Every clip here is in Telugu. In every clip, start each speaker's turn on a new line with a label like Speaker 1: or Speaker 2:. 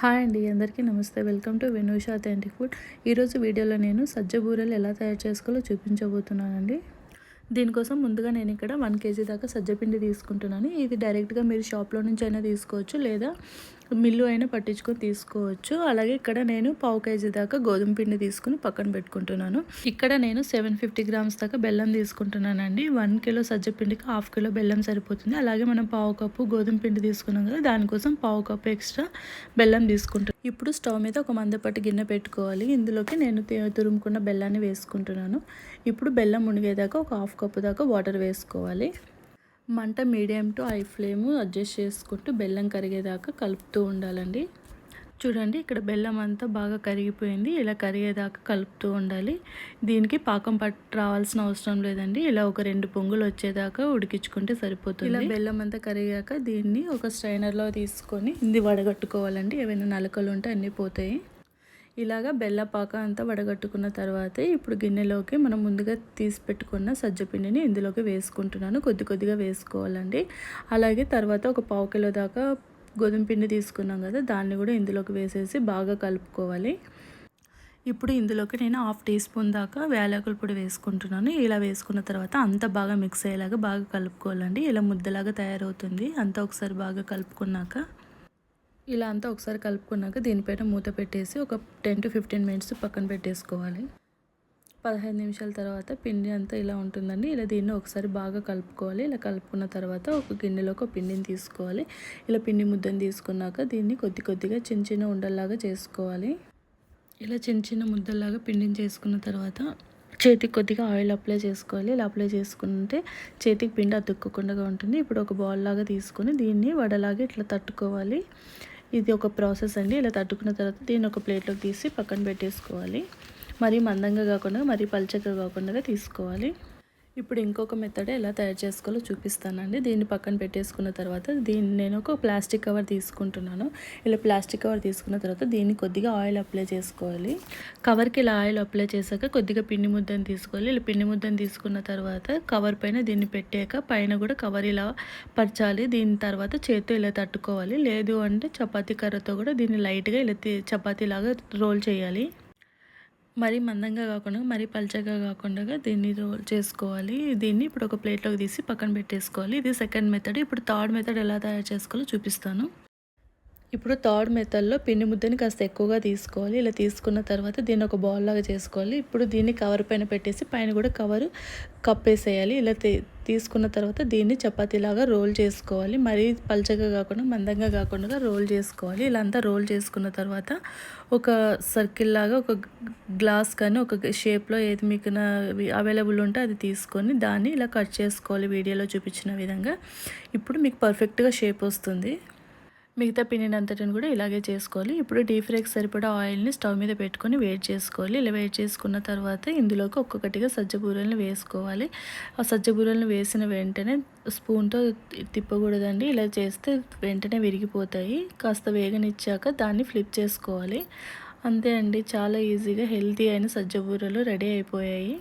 Speaker 1: హాయ్ అండి అందరికీ నమస్తే. Welcome to Venusha authentic food. ఈరోజు వీడియోలో నేను సజ్జ బూరెలు ఎలా తయారు చేసుకోవాలో చూపించబోతున్నానండి. దీనికోసం ముందుగా నేను ఇక్కడ వన్ కేజీ దాకా సజ్జపిండి తీసుకుంటున్నాను. ఇది డైరెక్ట్గా మీరు షాప్లో నుంచి అయినా తీసుకోవచ్చు లేదా మిల్లు అయినా పట్టించుకొని తీసుకోవచ్చు. అలాగే ఇక్కడ నేను పావు కేజీ దాకా గోధుమ పిండి తీసుకుని పక్కన పెట్టుకుంటున్నాను. ఇక్కడ నేను సెవెన్ ఫిఫ్టీ గ్రామ్స్ దాకా బెల్లం తీసుకుంటున్నానండి. వన్ కిలో సజ్జ పిండికి హాఫ్ కిలో బెల్లం సరిపోతుంది. అలాగే మనం పావు కప్పు గోధుమ పిండి తీసుకున్నాం కదా దానికోసం పావు కప్పు ఎక్స్ట్రా బెల్లం తీసుకుంటాం ఇప్పుడు స్టవ్ మీద ఒక మందపాటి గిన్నె పెట్టుకోవాలి. ఇందులోకి నేను తురుముకున్న బెల్లాన్ని వేసుకుంటున్నాను. ఇప్పుడు బెల్లం మునిగేదాకా ఒక హాఫ్ కప్పు దాకా వాటర్ వేసుకోవాలి. మంట medium to high flame adjust చేసుకుంటూ బెల్లం కరిగేదాకా కలుపుతూ ఉండాలండి. చూడండి ఇక్కడ బెల్లం అంతా బాగా కరిగిపోయింది. ఇలా కరిగేదాకా కలుపుతూ ఉండాలి. దీనికి పాకం పట్టు రావాల్సిన అవసరం లేదండి. ఇలా ఒక రెండు పొంగులు వచ్చేదాకా ఉడికించుకుంటే సరిపోతుంది. ఇలా బెల్లం అంతా కరిగాక దీన్ని ఒక స్ట్రైనర్లో తీసుకొని ఇది వడగట్టుకోవాలండి. ఏమైనా నలకలు ఉంటే అన్నీ పోతాయి. ఇలాగా బెల్లపాక అంతా వడగట్టుకున్న తర్వాతే ఇప్పుడు గిన్నెలోకి మనం ముందుగా తీసి పెట్టుకున్న సజ్జపిండిని ఇందులోకి వేసుకుంటున్నాను. కొద్ది కొద్దిగా వేసుకోవాలండి. అలాగే తర్వాత ఒక పావు కిలో దాకా గోధుమ పిండి తీసుకున్నాం కదా దాన్ని కూడా ఇందులోకి వేసేసి బాగా కలుపుకోవాలి. ఇప్పుడు ఇందులోకి నేను హాఫ్ టీ స్పూన్ దాకా వేలాకుల పొడి వేసుకుంటున్నాను. ఇలా వేసుకున్న తర్వాత అంత బాగా మిక్స్ అయ్యేలాగా బాగా కలుపుకోవాలండి. ఇలా ముద్దలాగా తయారవుతుంది. అంతా ఒకసారి బాగా కలుపుకున్నాక ఇలా అంతా ఒకసారి కలుపుకున్నాక దీనిపైన మూత పెట్టేసి ఒక టెన్ టు ఫిఫ్టీన్ మినిట్స్ పక్కన పెట్టేసుకోవాలి. పదహైదు నిమిషాల తర్వాత పిండి అంతా ఇలా ఉంటుందండి. ఇలా దీన్ని ఒకసారి బాగా కలుపుకోవాలి. ఇలా కలుపుకున్న తర్వాత ఒక గిన్నెలో ఒక పిండిని తీసుకోవాలి. ఇలా పిండి ముద్దని తీసుకున్నాక దీన్ని కొద్ది కొద్దిగా చిన్న చిన్న ఉండల్లాగా చేసుకోవాలి. ఇలా చిన్న చిన్న ముద్దల్లాగా పిండిని చేసుకున్న తర్వాత చేతికి కొద్దిగా ఆయిల్ అప్లై చేసుకోవాలి. ఇలా అప్లై చేసుకుంటే చేతికి పిండి అతుక్కోకుండా ఉంటుంది ఇప్పుడు ఒక బౌల్ లాగా తీసుకొని దీన్ని వడలాగా ఇట్లా తట్టుకోవాలి. ఇది ఒక ప్రాసెస్ అండి. ఇలా తట్టుకున్న తర్వాత దీన్ని ఒక ప్లేట్లోకి తీసి పక్కన పెట్టేసుకోవాలి. మరీ మందంగా కాకుండా మరీ పల్చగా కాకుండా తీసుకోవాలి. ఇప్పుడు ఇంకొక మెథడ్ ఎలా తయారు చేసుకోవాలో చూపిస్తానండి. దీన్ని పక్కన పెట్టేసుకున్న తర్వాత దీన్ని నేను ఒక ప్లాస్టిక్ కవర్ తీసుకుంటున్నాను. ఇలా ప్లాస్టిక్ కవర్ తీసుకున్న తర్వాత దీన్ని కొద్దిగా ఆయిల్ అప్లై చేసుకోవాలి. కవర్కి ఇలా ఆయిల్ అప్లై చేశాక కొద్దిగా పిండి ముద్దను తీసుకోవాలి. ఇలా పిండి ముద్దను తీసుకున్న తర్వాత కవర్ పైన దీన్ని పెట్టాక పైన కూడా కవర్ ఇలా పరచాలి. దీని తర్వాత చేతితో ఇలా తట్టుకోవాలి. లేదు అంటే చపాతీ కర్రతో కూడా దీన్ని లైట్గా ఇలా చపాతీలాగా రోల్ చేయాలి. మరీ మందంగా కాకుండా మరీ పల్చగా కాకుండా దీన్ని రోల్ చేసుకోవాలి. దీన్ని ఇప్పుడు ఒక ప్లేట్లోకి తీసి పక్కన పెట్టేసుకోవాలి. ఇది సెకండ్ మెథడ్. ఇప్పుడు థర్డ్ మెథడ్ ఎలా తయారు చేసుకోవాలో చూపిస్తాను. ఇప్పుడు థర్డ్ మెథడ్లో పిండి ముద్దని కాస్త ఎక్కువగా తీసుకోవాలి. ఇలా తీసుకున్న తర్వాత దీన్ని ఒక బౌల్ లాగా చేసుకోవాలి. ఇప్పుడు దీన్ని కవర్ పైన పెట్టేసి పైన కూడా కవర్ కప్పేసేయాలి. ఇలా తీసుకున్న తర్వాత దీన్ని చపాతీలాగా రోల్ చేసుకోవాలి. మరీ పల్చగా కాకుండా మందంగా కాకుండా రోల్ చేసుకోవాలి. ఇలా అంతా రోల్ చేసుకున్న తర్వాత ఒక సర్కిల్ లాగా ఒక గ్లాస్ కానీ ఒక షేప్లో ఏది మీకు అవైలబుల్ ఉంటే అది తీసుకొని దాన్ని ఇలా కట్ చేసుకోవాలి. వీడియోలో చూపించిన విధంగా. ఇప్పుడు మీకు పర్ఫెక్ట్గా షేప్ వస్తుంది. మిగతా పిండినంతటిని కూడా ఇలాగే చేసుకోవాలి. ఇప్పుడు డీప్ ఫ్రైకి సరిపడా ఆయిల్ని స్టవ్ మీద పెట్టుకొని వేడి చేసుకోవాలి. ఇలా వేడి చేసుకున్న తర్వాత ఇందులోకి ఒక్కొక్కటిగా సజ్జ బూరెలను వేసుకోవాలి. ఆ సజ్జ బూరెలను వేసిన వెంటనే స్పూన్తో తిప్పకూడదండి. ఇలా చేస్తే వెంటనే విరిగిపోతాయి. కాస్త వేగనిచ్చాక దాన్ని ఫ్లిప్ చేసుకోవాలి. అంతే అండి. చాలా ఈజీగా హెల్తీ అయిన సజ్జ బూరెలు రెడీ అయిపోయాయి.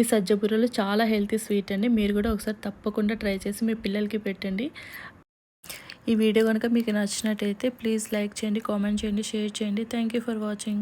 Speaker 1: ఈ సజ్జ బూరెలు చాలా హెల్తీ స్వీట్ అండి. మీరు కూడా ఒకసారి తప్పకుండా ట్రై చేసి మీ పిల్లలకి పెట్టండి. ఈ వీడియో కనుక మీకు నచ్చినట్టయితే ప్లీజ్ లైక్ చేయండి కామెంట్ చేయండి షేర్ చేయండి. Thank for watching